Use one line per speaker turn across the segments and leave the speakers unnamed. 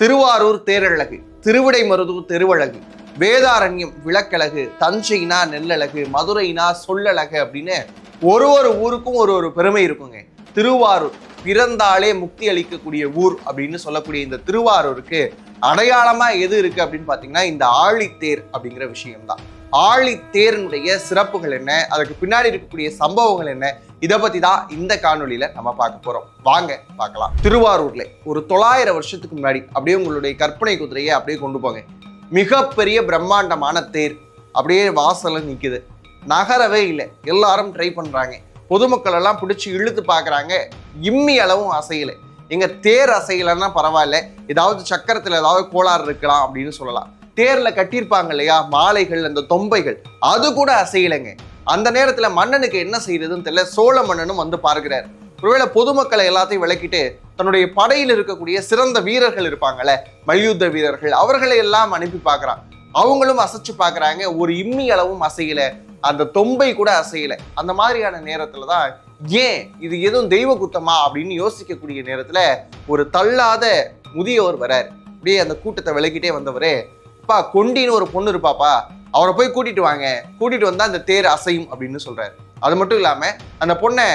திருவாரூர் தேரழகு திருவிடைமருது திருவழகு வேதாரண்யம் விளக்கழகு தஞ்சைனா நெல்லழகு மதுரைனா சொல்லழகு அப்படின்னு ஒரு ஒரு ஊருக்கும் ஒரு ஒரு பெருமை இருக்குங்க. திருவாரூர் பிறந்தாலே முக்தி அளிக்கக்கூடிய ஊர் அப்படின்னு சொல்லக்கூடிய இந்த திருவாரூருக்கு அடையாளமா எது இருக்கு அப்படின்னு பாத்தீங்கன்னா இந்த ஆழித்தேர் அப்படிங்கிற விஷயம்தான். ஆழித்தேரினுடைய சிறப்புகள் என்ன? அதுக்கு பின்னாடி இருக்கக்கூடிய சம்பவங்கள் என்ன? இதை பத்தி தான் இந்த காணொலியில் நம்ம பார்க்க போறோம். வாங்க பார்க்கலாம். திருவாரூர்ல ஒரு தொள்ளாயிரம் வருஷத்துக்கு முன்னாடி அப்படியே உங்களுடைய கற்பனை குதிரையை அப்படியே கொண்டு போங்க. மிகப்பெரிய பிரம்மாண்டமான தேர். அப்படியே வாசலில் நிக்குது. நகரவே இல்லை. எல்லாரும் ட்ரை பண்றாங்க. பொதுமக்கள் எல்லாம் பிடிச்சி இழுத்து பார்க்குறாங்க இம்மி அளவும் அசையலை. எங்கள் தேர் அசையலைன்னா பரவாயில்ல. ஏதாவது சக்கரத்தில் ஏதாவது கோளாறு இருக்கலாம் அப்படின்னு சொல்லலாம். தேர்ல கட்டியிருப்பாங்க இல்லையா? மாலைகள் அந்த தொம்பைகள். அது கூட அசையலைங்க. அந்த நேரத்துல மன்னனுக்கு என்ன செய்யறதுன்னு தெரியல. சோழ மன்னனும் வந்து பார்க்கிறார். ஒருவேளை பொதுமக்களை எல்லாத்தையும் விளக்கிட்டு தன்னுடைய படையில் இருக்கக்கூடிய சிறந்த வீரர்கள் இருப்பாங்கல்ல மல்யுத்த வீரர்கள் அவர்களை எல்லாம் அனுப்பி பார்க்கறான். அவங்களும் அசைச்சு பார்க்கறாங்க. ஒரு இம்மி அளவும் அசையல. அந்த தொம்பை கூட அசையல. அந்த மாதிரியான நேரத்துல தான் ஏன் இது எதுவும் தெய்வ குத்தமா அப்படின்னு யோசிக்கக்கூடிய நேரத்துல ஒரு தள்ளாத முதியவர் வரார். அப்படியே அந்த கூட்டத்தை விளக்கிட்டே வந்தவரே அப்பா கொண்டின்னு ஒரு பொண்ணு இருப்பாப்பா அவரை போய் கூட்டிட்டு வாங்க. கூட்டிட்டு வந்தா அந்த தேர் அசையும் அப்படின்னு சொல்றாரு. அது மட்டும் இல்லாம அந்த பொண்ணை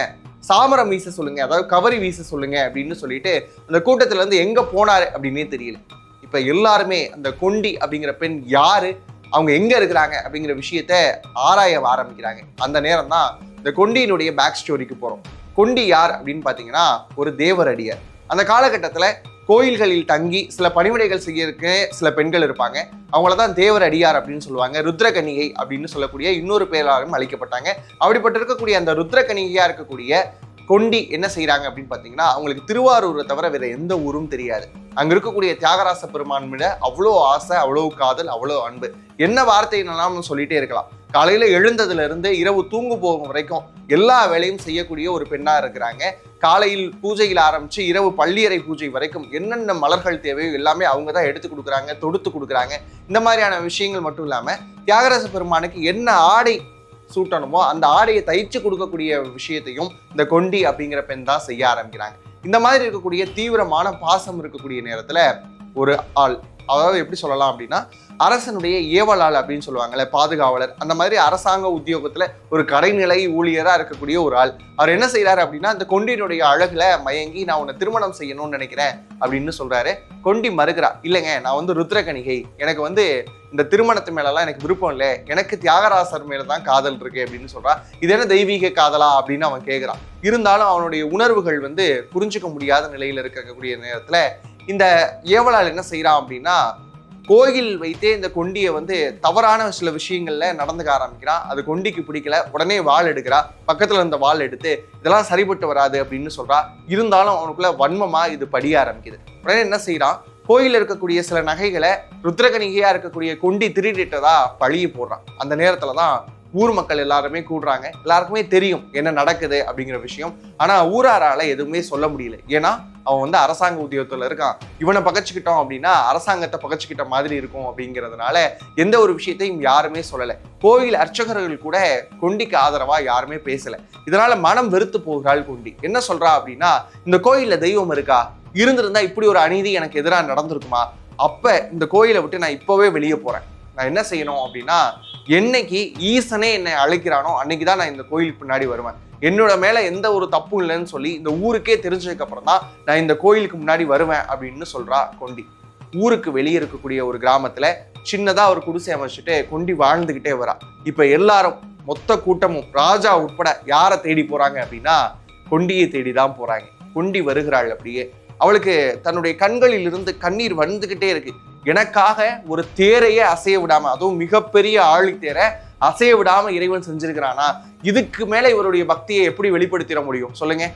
சாமரம் வீச சொல்லுங்க அதாவது கவரி வீச சொல்லுங்க அப்படின்னு சொல்லிட்டு அந்த கூட்டத்துல இருந்து எங்க போனாரு அப்படின்னே தெரியல. இப்ப எல்லாருமே அந்த கொண்டி அப்படிங்கிற பெண் யாரு அவங்க எங்க இருக்கிறாங்க அப்படிங்கிற விஷயத்த ஆராய ஆரம்பிக்கிறாங்க. அந்த நேரம் தான் இந்த கொண்டியினுடைய பேக் ஸ்டோரிக்கு போறோம். கொண்டி யார் அப்படின்னு பாத்தீங்கன்னா ஒரு தேவரடியார். அந்த காலகட்டத்துல கோயில்களில் தங்கி சில பணிவிடைகள் செய்யறதுக்கு சில பெண்கள் இருப்பாங்க. அவங்கள தான் தேவர் அடியார் அப்படின்னு சொல்லுவாங்க. ருத்ரகணிகை அப்படின்னு சொல்லக்கூடிய இன்னொரு பேராலும் அழைக்கப்பட்டாங்க. அப்படிப்பட்ட இருக்கக்கூடிய அந்த ருத்ரகணிகையாக இருக்கக்கூடிய கொண்டி என்ன செய்கிறாங்க அப்படின்னு பார்த்தீங்கன்னா அவங்களுக்கு திருவாரூரை தவிர வேறு எந்த ஊரும் தெரியாது. அங்கே இருக்கக்கூடிய தியாகராச பெருமான் விட அவ்வளோ ஆசை அவ்வளோ காதல் அவ்வளோ அன்பு. என்ன வார்த்தை வார்த்தையினெல்லாம் சொல்லிகிட்டே இருக்கலாம். காலையில் எழுந்ததுலேருந்து இரவு தூங்கு போகும் வரைக்கும் எல்லா வேலையும் செய்யக்கூடிய ஒரு பெண்ணாக இருக்கிறாங்க. காலையில் பூஜையில் ஆரம்பித்து இரவு பள்ளியறை பூஜை வரைக்கும் என்னென்ன மலர்கள் தேவையோ எல்லாமே அவங்க தான் எடுத்து கொடுக்குறாங்க தொடுத்து கொடுக்குறாங்க. இந்த மாதிரியான விஷயங்கள் மட்டும் இல்லாமல் தியாகராச பெருமானுக்கு என்ன ஆடை சூட்டணுமோ அந்த ஆடையை தைச்சு கொடுக்கக்கூடிய விஷயத்தையும் இந்த கொண்டி அப்படிங்கிற பெண் தான் செய்ய ஆரம்பிக்கிறாங்க. இந்த மாதிரி இருக்கக்கூடிய தீவிரமான பாசம் இருக்கக்கூடிய நேரத்தில் ஒரு ஆள் அதாவது எப்படி சொல்லலாம் அப்படின்னா அரசனுடைய ஏவலாள் அப்படின்னு சொல்லுவாங்கல்ல பாதுகாவலர். அந்த மாதிரி அரசாங்க உத்தியோகத்துல ஒரு கடைநிலை ஊழியரா இருக்கக்கூடிய ஒரு ஆள். அவர் என்ன செய்கிறாரு அப்படின்னா அந்த கொண்டியினுடைய அழகுல மயங்கி நான் உன்னை திருமணம் செய்யணும்னு நினைக்கிறேன் அப்படின்னு சொல்றாரு. கொண்டி மறுக்கிறா இல்லைங்க நான் வந்து ருத்ரகணிகை. எனக்கு வந்து இந்த திருமணத்து மேலலாம் எனக்கு விருப்பம் இல்லை. எனக்கு தியாகராசர் மேலே தான் காதல் இருக்கு அப்படின்னு சொல்றா. இது என்ன தெய்வீக காதலா? அப்படின்னு அவன் கேட்குறான் இருந்தாலும் அவனுடைய உணர்வுகள் வந்து புரிஞ்சுக்க முடியாத நிலையில இருக்கக்கூடிய நேரத்துல இந்த ஏவலால் என்ன செய்கிறான் அப்படின்னா கோயில் வைத்தே இந்த கொண்டியை வந்து தவறான சில விஷயங்கள்ல நடந்துக்க ஆரம்பிக்கிறான். அது கொண்டிக்கு பிடிக்கல. உடனே வாள் எடுக்கிறா. பக்கத்துல இருந்த வாள் எடுத்து இதெல்லாம் சரிப்பட்டு வராது அப்படின்னு சொல்றா. இருந்தாலும் அவனுக்குள்ள வன்மமா இது படிய ஆரம்பிக்குது. உடனே என்ன செய்கிறான் கோயிலில் இருக்கக்கூடிய சில நகைகளை ருத்ரகணிகையா இருக்கக்கூடிய கொண்டி திருடிட்டதா பழிய போடுறான். அந்த நேரத்துல தான் ஊர் மக்கள் எல்லாருமே கூடுறாங்க. எல்லாருக்குமே தெரியும் என்ன நடக்குது அப்படிங்கிற விஷயம். ஆனா ஊராரால எதுவுமே சொல்ல முடியல. ஏன்னா அவன் வந்து அரசாங்க உத்தியோகத்தில் இருக்கான். இவனை பகச்சுக்கிட்டோம் அப்படின்னா அரசாங்கத்தை பகச்சுக்கிட்ட மாதிரி இருக்கும் அப்படிங்கிறதுனால எந்த ஒரு விஷயத்தையும் யாருமே சொல்லலை. கோயில் அர்ச்சகர்கள் கூட கொண்டிக்கு ஆதரவாக யாருமே பேசலை. இதனால மனம் வெறுத்து போகிறாள் கொண்டி. என்ன சொல்றா அப்படின்னா இந்த கோயிலில் தெய்வம் இருக்கா? இருந்திருந்தா இப்படி ஒரு அநீதி எனக்கு எதிராக நடந்திருக்குமா? அப்போ இந்த கோயிலை விட்டு நான் இப்போவே வெளியே போகிறேன் நான் என்ன செய்யணும் அப்படின்னா என்னைக்கு ஈசனே என்னை அழைக்கிறானோ அன்னைக்கு தான் நான் இந்த கோயிலுக்கு பின்னாடி வருவேன். என்னோட மேல எந்த ஒரு தப்பும் இல்லைன்னு சொல்லி இந்த ஊருக்கே தெரிஞ்சதுக்கு அப்புறம் தான் நான் இந்த கோயிலுக்கு முன்னாடி வருவேன் அப்படின்னு சொல்றா கொண்டி. ஊருக்கு வெளியே இருக்கக்கூடிய ஒரு கிராமத்துல சின்னதா ஒரு குடிசை அமைச்சிட்டு கொண்டி வாழ்ந்துகிட்டே வரா. இப்ப எல்லாரும் மொத்த கூட்டமும் ராஜா உட்பட யாரை தேடி போறாங்க அப்படின்னா கொண்டியை தேடி தான் போறாங்க. கொண்டி வருகிறாள் அப்படியே. அவளுக்கு தன்னுடைய கண்களில் இருந்து கண்ணீர் வந்துகிட்டே இருக்கு. எனக்காக ஒரு தேரையே அசைய விடாம அதுவும் மிகப்பெரிய ஆழித்தேரை அசைய விடாம இறைவன் செஞ்சிருக்கிறானா? இதுக்கு மேல இவருடைய பக்தியை எப்படி வெளிப்படுத்திட முடியும்? சொல்லுங்க.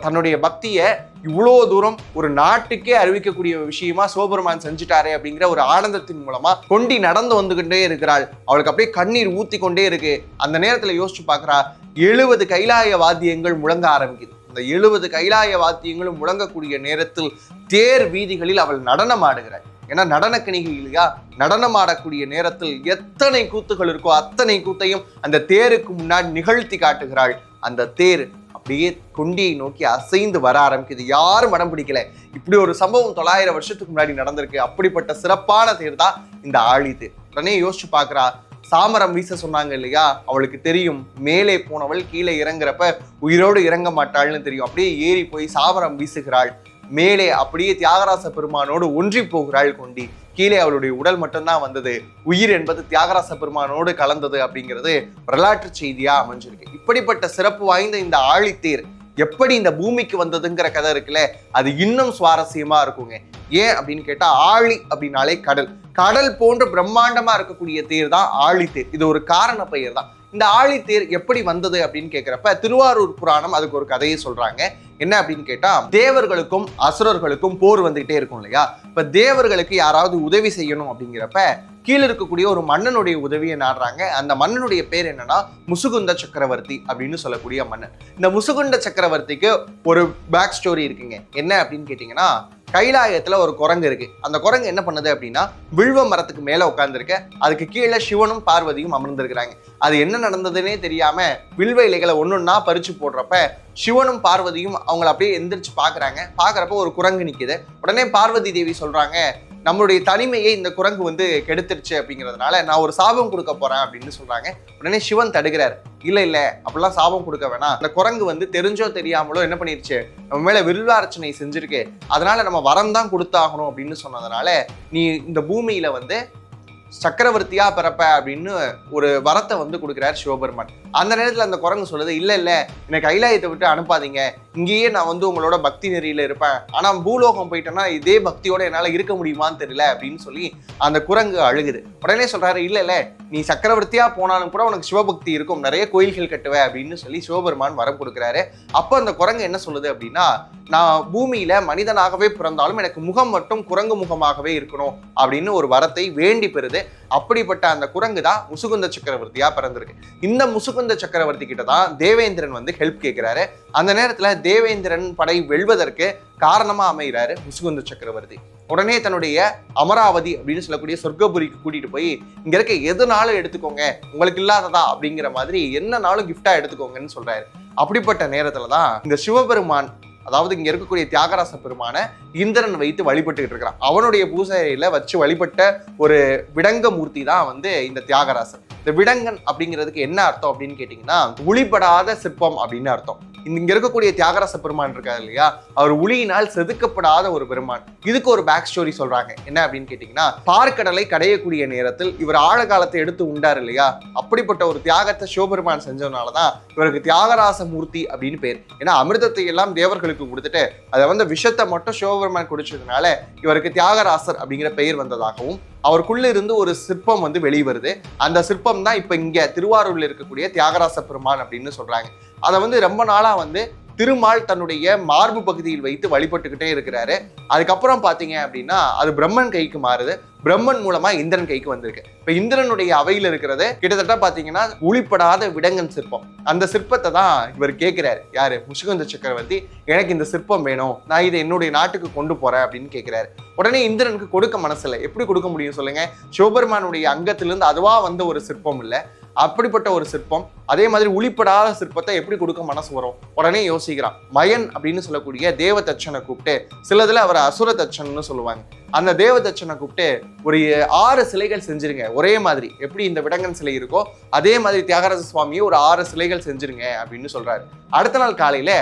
தன்னுடைய பக்தியை இவ்வளோ தூரம் ஒரு நாட்டுக்கே அறிவிக்கக்கூடிய விஷயமா சிவபெருமான் செஞ்சுட்டாரு அப்படிங்கிற ஒரு ஆனந்தத்தின் மூலமா கொண்டி நடந்து வந்துகிட்டே இருக்கிறாள். அவளுக்கு அப்படியே கண்ணீர் ஊத்தி கொண்டே இருக்கு. அந்த நேரத்துல யோசிச்சு பாக்குறா எழுபது கைலாய வாத்தியங்கள் முழங்க ஆரம்பிக்குது. அந்த எழுபது கைலாய வாத்தியங்களும் முழங்கக்கூடிய நேரத்தில் தேர் வீதிகளில் அவள் நடனம் ஆடுகிறாள். ஏன்னா நடன கணிகை இல்லையா? நடனம் ஆடக்கூடிய நேரத்தில் எத்தனை கூத்துகள் இருக்கோ அத்தனை கூத்தையும் அந்த தேருக்கு முன்னாடி நிகழ்த்தி காட்டுகிறாள். அந்த தேர் அப்படியே கொண்டியை நோக்கி அசைந்து வர ஆரம்பிக்குது. யாரும் மடம் பிடிக்கல. இப்படி ஒரு சம்பவம் தொள்ளாயிரம் வருஷத்துக்கு முன்னாடி நடந்திருக்கு. அப்படிப்பட்ட சிறப்பான தேர் தான் இந்த ஆழி உடனே யோசிச்சு பார்க்குறா சாமரம் வீச சொன்னாங்க இல்லையா? அவளுக்கு தெரியும். மேலே போனவள் கீழே இறங்குறப்ப உயிரோடு இறங்க மாட்டாள்னு தெரியும். அப்படியே ஏறி போய் சாமரம் வீசுகிறாள். மேலே அப்படியே தியாகராச பெருமானோடு ஒன்றி போகிறாள் கொண்டி. கீழே அவளுடைய உடல் மட்டும்தான் வந்தது. உயிர் என்பது தியாகராச பெருமானோடு கலந்தது அப்படிங்கிறது வரலாற்று செய்தியா அமைஞ்சிருக்கு. இப்படிப்பட்ட சிறப்பு வாய்ந்த இந்த ஆழித்தேர் எப்படி இந்த பூமிக்கு வந்ததுங்கிற கதை இருக்குல்ல அது இன்னும் சுவாரஸ்யமா இருக்குங்க. ஏன் அப்படின்னு கேட்டா ஆழி அப்படின்னாலே கடல். கடல் போன்ற பிரம்மாண்டமா இருக்கக்கூடிய தேர் தான் ஆழித்தேர். இது ஒரு காரண பெயர் தான் இந்த ஆழித்தேர் எப்படி வந்தது அப்படின்னு கேட்குறப்ப திருவாரூர் புராணம் அதுக்கு ஒரு கதையை சொல்கிறாங்க என்ன அப்படின்னு கேட்டால் தேவர்களுக்கும் அசுரர்களுக்கும் போர் வந்துகிட்டே இருக்கும் இல்லையா? இப்போ தேவர்களுக்கு யாராவது உதவி செய்யணும் அப்படிங்கிறப்ப கீழே இருக்கக்கூடிய ஒரு மன்னனுடைய உதவியை நாடுறாங்க. அந்த மன்னனுடைய பேர் என்னன்னா முசுகுந்த சக்கரவர்த்தி அப்படின்னு சொல்லக்கூடிய மன்னன். இந்த முசுகுண்ட சக்கரவர்த்திக்கு ஒரு பேக் ஸ்டோரி இருக்குங்க. என்ன அப்படின்னு கேட்டிங்கன்னா கைலாயத்தில் ஒரு குரங்கு இருக்கு. அந்த குரங்கு என்ன பண்ணுது அப்படின்னா வில்வ மரத்துக்கு மேலே உட்காந்துருக்க அதுக்கு கீழே சிவனும் பார்வதியும் அமர்ந்திருக்கிறாங்க. அது என்ன நடந்ததுன்னே தெரியாம வில்வ இலைகளை ஒன்னொன்னா பறிச்சு போடுறப்ப சிவனும் பார்வதியும் அவங்கள அப்படியே எந்திரிச்சு பார்க்குறாங்க. பார்க்குறப்ப ஒரு குரங்கு நிற்கிது உடனே பார்வதி தேவி சொல்கிறாங்க நம்மளுடைய தனிமையை இந்த குரங்கு வந்து கெடுத்துருச்சு அப்படிங்கிறதுனால நான் ஒரு சாபம் கொடுக்க போறேன் அப்படின்னு சொல்றாங்க. உடனே சிவன் தடுக்கிறார். இல்ல இல்ல அப்படிலாம் சாபம் கொடுக்க வேணாம். அந்த குரங்கு வந்து தெரிஞ்சோ தெரியாமலோ என்ன பண்ணிருச்சு? நம்ம மேல வில்வார்ச்சனை செஞ்சிருக்கு. அதனால நம்ம வரம் தான் கொடுத்தாகணும் அப்படின்னு சொன்னதுனால நீ இந்த பூமியில வந்து சக்கரவர்த்தியா பிறப்ப அப்படின்னு ஒரு வரத்தை வந்து கொடுக்குறாரு சிவபெருமான். அந்த நேரத்தில் அந்த குரங்கு சொல்லுது இல்லை இல்லை எனக்கு கைலாயத்தை விட்டு அனுப்பாதீங்க. இங்கேயே நான் வந்து உங்களோட பக்தி நெறியில் இருப்பேன். ஆனால் பூலோகம் போயிட்டேன்னா இதே பக்தியோட என்னால் இருக்க முடியுமான்னு தெரியல அப்படின்னு சொல்லி அந்த குரங்கு அழுகுது. உடனே சொல்கிறாரு இல்லை இல்லை நீ சக்கரவர்த்தியா போனாலும் கூட உனக்கு சிவபக்தி இருக்கும். நிறைய கோயில்கள் கட்டுவ அப்படின்னு சொல்லி சிவபெருமான் வரம் கொடுக்குறாரு. அப்போ அந்த குரங்கு என்ன சொல்லுது அப்படின்னா நான் பூமியில மனிதனாகவே பிறந்தாலும் எனக்கு முகம் மட்டும் குரங்கு முகமாகவே இருக்கணும் அப்படின்னு ஒரு வரத்தை வேண்டி பெறுது. அப்படிப்பட்ட அந்த குரங்கு தான் முசுகுந்த சக்கரவர்த்தியா பிறந்திருக்கு. இந்த முசுகுந்த சக்கரவர்த்தி கிட்ட தான் தேவேந்திரன் வந்து ஹெல்ப் கேட்கிறாரு அந்த நேரத்துல தேவேந்திரன் படை வெல்வதற்கு காரணமா அமைகிறாரு முசுகுந்த சக்கரவர்த்தி. உடனே தன்னுடைய அமராவதி அப்படின்னு சொல்லக்கூடிய சொர்க்கபுரிக்கு கூட்டிட்டு போய் இங்க இருக்க எதுனாலும் எடுத்துக்கோங்க உங்களுக்கு இல்லாததா? அப்படிங்கிற மாதிரி என்னனாலும் கிஃப்டா எடுத்துக்கோங்கன்னு சொல்றாரு. அப்படிப்பட்ட நேரத்துல தான் இந்த சிவபெருமான் அதாவது இங்க இருக்கக்கூடிய தியாகராச பெருமான இந்திரன் வைத்து வழிபட்டுக்கிட்டு இருக்கிறான். அவனுடைய பூசையில வச்சு வழிபட்ட ஒரு விடங்க மூர்த்தி தான் வந்து இந்த தியாகராசன் இந்த விடங்கன் அப்படிங்கிறதுக்கு என்ன அர்த்தம் அப்படின்னு கேட்டிங்கன்னா ஒளிபடாத சிற்பம் அப்படின்னு அர்த்தம். இங்க இருக்கக்கூடிய தியாகராச பெருமான் இருக்காரு இல்லையா? அவர் உளியினால் செதுக்கப்படாத ஒரு பெருமான். இதுக்கு ஒரு பேக் ஸ்டோரி சொல்றாங்க. என்ன அப்படின்னு கேட்டீங்கன்னா பார்க்கடலை கடையக்கூடிய நேரத்தில் இவர் ஆழகாலத்தை எடுத்து உண்டார் இல்லையா? அப்படிப்பட்ட ஒரு தியாகத்தை சிவபெருமான் செஞ்சதுனால தான் இவருக்கு தியாகராச மூர்த்தி அப்படின்னு பேர். ஏன்னா அமிர்தத்தை எல்லாம் தேவர்களுக்கு கொடுத்துட்டு அதை வந்து விஷத்தை மட்டும் சிவபெருமான் குடிச்சதுனால இவருக்கு தியாகராசர் அப்படிங்கிற பெயர் வந்ததாகவும் அவருக்குள்ள இருந்து ஒரு சிற்பம் வந்து வெளிவருது. அந்த சிற்பம் தான் இப்ப இங்க திருவாரூர்ல இருக்கக்கூடிய தியாகராச பெருமான் அப்படின்னு சொல்றாங்க. அதை வந்து ரொம்ப நாளா வந்து திருமால் தன்னுடைய மார்பு பகுதியில் வைத்து வழிபட்டுக்கிட்டே இருக்கிறாரு. அதுக்கப்புறம் பார்த்தீங்க அப்படின்னா அது பிரம்மன் கைக்கு மாறுது. பிரம்மன் மூலமா இந்திரன் கைக்கு வந்திருக்கு. இப்ப இந்திரனுடைய அவையில் இருக்கிறது கிட்டத்தட்ட பாத்தீங்கன்னா உளிப்படாத விடங்கன் சிற்பம். அந்த சிற்பத்தை தான் இவர் கேட்கிறாரு யாரு? முசுகந்த சக்கரவர்த்தி எனக்கு இந்த சிற்பம் வேணும். நான் இதை என்னுடைய நாட்டுக்கு கொண்டு போறேன் அப்படின்னு கேட்கிறாரு உடனே இந்திரனுக்கு கொடுக்க மனசில்லை. எப்படி கொடுக்க முடியும் சொல்லுங்க? சிவபெருமானுடைய அங்கத்திலிருந்து அதுவா வந்த ஒரு சிற்பம் இல்லை. அப்படிப்பட்ட ஒரு சிற்பம் அதே மாதிரி உளிப்படாத சிற்பத்தை எப்படி கொடுக்க மனசு வரும்? உடனே யோசிக்கிறான். மயன் அப்படின்னு சொல்லக்கூடிய தேவ தச்சனை கூப்பிட்டு சிலதுல அவர் அசுர தச்சன்னு சொல்லுவாங்க. அந்த தேவ தச்சனை கூப்பிட்டு ஒரு ஆறு சிலைகள் செஞ்சிருங்க. ஒரே மாதிரி. எப்படி இந்த விடங்கன் சிலை இருக்கோ அதே மாதிரி தியாகராஜ சுவாமியை ஒரு ஆறு சிலைகள் செஞ்சிருங்க அப்படின்னு சொல்றாரு. அடுத்த நாள் காலையில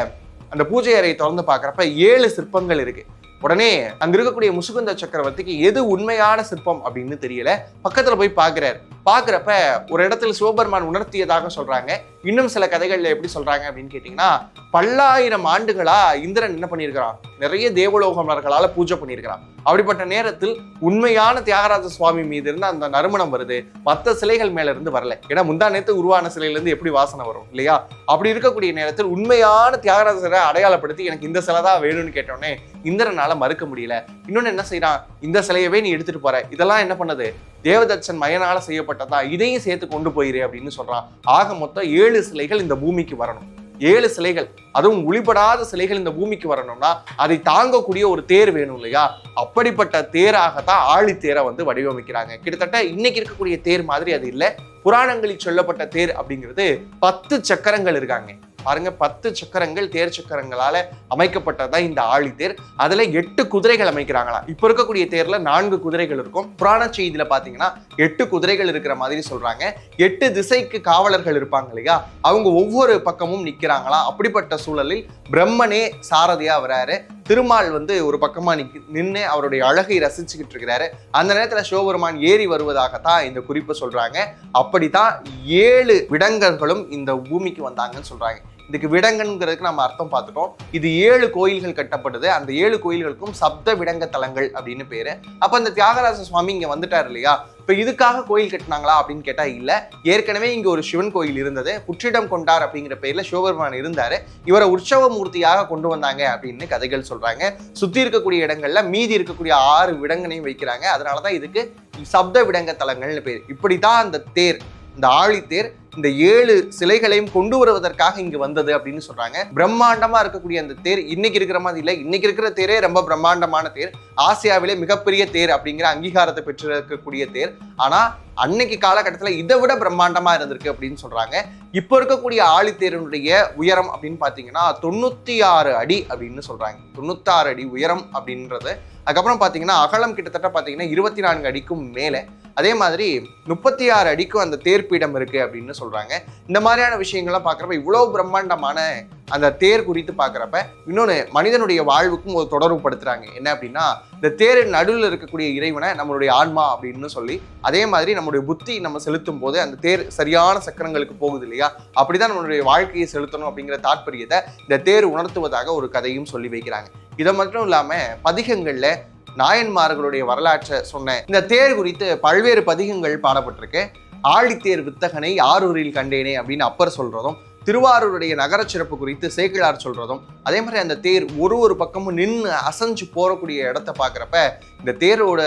அந்த பூஜை அறையை திறந்து பார்க்குறப்ப ஏழு சிற்பங்கள் இருக்குது உடனே அங்க இருக்கக்கூடிய முசுகுந்த சக்கரவர்த்திக்கு எது உண்மையான சிற்பம் அப்படின்னு தெரியல. பக்கத்துல போய் பாக்குறாரு பாக்குறப்ப ஒரு இடத்துல சிவபெருமான் உணர்த்தியதாக சொல்றாங்க. இன்னும் சில கதைகள்ல எப்படி சொல்றாங்க அப்படின்னு கேட்டீங்கன்னா பல்லாயிரம் ஆண்டுகளா இந்திரன் என்ன பண்ணியிருக்கிறான்? நிறைய தேவலோகமர்களால பூஜை பண்ணியிருக்கிறான். அப்படிப்பட்ட நேரத்தில் உண்மையான தியாகராஜ சுவாமி மீது இருந்து அந்த நறுமணம் வருது. மற்ற சிலைகள் மேல இருந்து வரல. ஏன்னா முந்தா நேரத்து உருவான சிலையில இருந்து எப்படி வாசனை வரும் இல்லையா? அப்படி இருக்கக்கூடிய நேரத்தில் உண்மையான தியாகராஜரை அடையாளப்படுத்தி எனக்கு இந்த சிலை தான் வேணும்னு கேட்டோடனே இந்திரனால மறுக்க முடியல. இன்னொன்னு என்ன செய்யறான் இந்த சிலையவே நீ எடுத்துட்டு போற. இதெல்லாம் என்ன பண்ணுது? தேவதச்சன் மயனால செய்யப்பட்டதா? இதையும் சேர்த்து கொண்டு போயிரு அப்படின்னு சொல்றான். ஆக மொத்தம் ஏழு சிலைகள் இந்த பூமிக்கு வரணும். ஏழு சிலைகள். அதுவும் ஒளிபடாத சிலைகள் இந்த பூமிக்கு வரணும்னா அதை தாங்கக்கூடிய ஒரு தேர் வேணும் இல்லையா? அப்படிப்பட்ட தேராகத்தான் ஆழி தேரை வந்து வடிவமைக்கிறாங்க. கிட்டத்தட்ட இன்னைக்கு இருக்கக்கூடிய தேர் மாதிரி அது இல்லை. புராணங்களில் சொல்லப்பட்ட தேர் அப்படிங்கிறது பத்து சக்கரங்கள் இருக்காங்க. பாருங்க பத்து சக்கரங்கள் தேர் சக்கரங்களால அமைக்கப்பட்டதுதான் இந்த ஆழித்தேர் அதுல எட்டு குதிரைகள் அமைக்கிறாங்களாம் இப்ப இருக்கக்கூடிய தேர்ல நான்கு குதிரைகள் இருக்கும். புராண செய்தியில பாத்தீங்கன்னா எட்டு குதிரைகள் இருக்கிற மாதிரி சொல்றாங்க. எட்டு திசைக்கு காவலர்கள் இருப்பாங்க இல்லையா? அவங்க ஒவ்வொரு பக்கமும் நிக்கிறாங்களா? அப்படிப்பட்ட சூழலில் பிரம்மனே சாரதியா வராரு. திருமால் வந்து ஒரு பக்கமா நிக்க நின்று அவருடைய அழகை ரசிச்சுக்கிட்டு இருக்கிறாரு. அந்த நேரத்துல சிவபெருமான் ஏறி வருவதாகத்தான் இந்த குறிப்பு சொல்றாங்க. அப்படித்தான் ஏழு விடங்கர்களும் இந்த பூமிக்கு வந்தாங்கன்னு சொல்றாங்க. இதுக்கு விடங்கன்கிறதுக்கு நம்ம அர்த்தம் பார்த்துட்டோம். இது ஏழு கோயில்கள் கட்டப்பட்டது அந்த ஏழு கோயில்களுக்கும் சப்த விடங்க தலங்கள் அப்படின்னு பேரு. அப்ப இந்த தியாகராஜ சுவாமி இங்க வந்துட்டார் இல்லையா? இப்ப இதுக்காக கோயில் கட்டினாங்களா அப்படின்னு கேட்டா இல்ல. ஏற்கனவே இங்க ஒரு சிவன் கோயில் இருந்தது. புற்றிடம் கொண்டார் அப்படிங்கிற பேர்ல சிவபெருமான் இருந்தாரு. இவரை உற்சவ மூர்த்தியாக கொண்டு வந்தாங்க அப்படின்னு கதைகள் சொல்றாங்க. சுத்தி இருக்கக்கூடிய இடங்கள்ல மீதி இருக்கக்கூடிய ஆறு விடங்கனையும் வைக்கிறாங்க. அதனாலதான் இதுக்கு சப்த விடங்க தலங்கள்னு பேர். இப்படிதான் அந்த தேர் இந்த ஆழித்தேர் இந்த ஏழு சிலைகளையும் கொண்டு வருவதற்காக இங்கு வந்தது அப்படின்னு சொல்றாங்க. பிரம்மாண்டமா இருக்கக்கூடிய அந்த தேர் இன்னைக்கு இருக்கிற மாதிரி இல்லை. இன்னைக்கு இருக்கிற தேரே ரொம்ப பிரம்மாண்டமான தேர். ஆசியாவிலே மிகப்பெரிய தேர் அப்படிங்கிற அங்கீகாரத்தை பெற்றிருக்கக்கூடிய தேர். ஆனா அன்னைக்கு காலகட்டத்தில் இதை விட பிரம்மாண்டமாக இருந்திருக்கு அப்படின்னு சொல்கிறாங்க இப்போ இருக்கக்கூடிய ஆழித்தேரினுடைய உயரம் அப்படின்னு பார்த்தீங்கன்னா தொண்ணூற்றி ஆறு அடி அப்படின்னு சொல்கிறாங்க தொண்ணூத்தாறு அடி உயரம் அப்படின்றது. அதுக்கப்புறம் பார்த்தீங்கன்னா அகலம் கிட்டத்தட்ட பார்த்தீங்கன்னா இருபத்தி நான்கு அடிக்கும் மேலே. அதே மாதிரி முப்பத்தி ஆறு அடிக்கும் அந்த தேர்ப்பீடம் இருக்கு அப்படின்னு சொல்றாங்க. இந்த மாதிரியான விஷயங்கள்லாம் பார்க்குறப்ப இவ்வளோ பிரம்மாண்டமான அந்த தேர் குறித்து பார்க்குறப்ப இன்னொன்று மனிதனுடைய வாழ்வுக்கும் ஒரு தொடர்பு படுத்துகிறாங்க என்ன அப்படின்னா இந்த தேரின் நடுவில் இருக்கக்கூடிய இறைவனை நம்மளுடைய ஆன்மா அப்படின்னு சொல்லி அதே மாதிரி நம்மளுடைய புத்தி நம்ம செலுத்தும் போது அந்த தேர் சரியான சக்கரங்களுக்கு போகுது இல்லையா? அப்படிதான் நம்மளுடைய வாழ்க்கையை செலுத்தணும் அப்படிங்கிற தாற்பயத்தை இந்த தேர் உணர்த்துவதாக ஒரு கதையும் சொல்லி வைக்கிறாங்க. இதை மட்டும் இல்லாமல் பதிகங்களில் நாயன்மார்களுடைய வரலாற்றை சொன்ன இந்த தேர் குறித்து பல்வேறு பதிகங்கள் பாடப்பட்டிருக்கு. ஆழித்தேர் வித்தகனை ஆரூரில் கண்டேனே அப்படின்னு அப்பர் சொல்றதும் திருவாரூருடைய நகர சிறப்பு குறித்து சேக்கிழார் சொல்றதும் அதே மாதிரி அந்த தேர் ஒரு ஒரு பக்கமும் நின்று அசைஞ்சு போறக்கூடிய இடத்த பார்க்குறப்ப இந்த தேரோட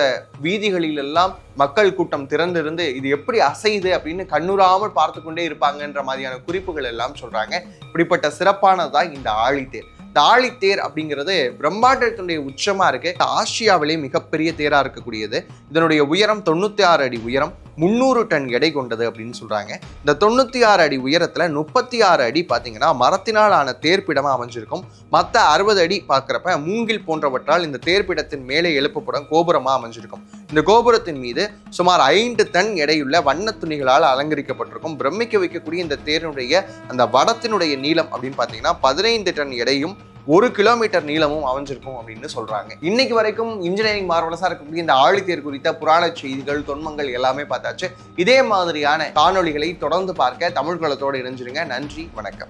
வீதிகளில் எல்லாம் மக்கள் கூட்டம் திறந்திருந்து இது எப்படி அசையுது அப்படின்னு கண்ணுறாமல் பார்த்து கொண்டே இருப்பாங்கன்ற மாதிரியான குறிப்புகள் எல்லாம் சொல்றாங்க. இப்படிப்பட்ட சிறப்பானதுதான் இந்த ஆழித்தேர். தாலி தேர் அப்படிங்கிறது பிரம்மாண்டத்தினுடைய உச்சமா இருக்கு. ஆசியாவிலேயே மிகப்பெரிய தேரா இருக்கக்கூடியது. இதனுடைய உயரம் தொண்ணூத்தி ஆறு அடி உயரம். முந்நூறு டன் எடை கொண்டது அப்படின்னு சொல்கிறாங்க இந்த தொண்ணூற்றி ஆறு அடி உயரத்தில் முப்பத்தி ஆறு அடி பார்த்தீங்கன்னா மரத்தினால் ஆன தேர்ப்பிடமாக அமைஞ்சிருக்கும். மற்ற அறுபது அடி பார்க்குறப்ப மூங்கில் போன்றவற்றால் இந்த தேர்ப்பிடத்தின் மேலே எழுப்பப்படும் கோபுரமாக அமைஞ்சிருக்கும். இந்த கோபுரத்தின் மீது சுமார் ஐந்து டன் எடையுள்ள வண்ண துணிகளால் அலங்கரிக்கப்பட்டிருக்கும். பிரமிக்க வைக்கக்கூடிய இந்த தேரினுடைய அந்த வடத்தினுடைய நீளம் அப்படின்னு பார்த்தீங்கன்னா பதினைந்து டன் எடையும் ஒரு கிலோமீட்டர் நீளமும் அமைஞ்சிருக்கும் அப்படின்னு சொல்றாங்க. இன்னைக்கு வரைக்கும் இன்ஜினியரிங் மார்வலஸா இருக்கக்கூடிய இந்த ஆழித்தேர் குறித்த புராண செய்திகள் தொன்மங்கள் எல்லாமே பார்த்தாச்சு. இதே மாதிரியான காணொளிகளை தொடர்ந்து பார்க்க தமிழ் குளத்தோடு இணைஞ்சிருங்க. நன்றி வணக்கம்.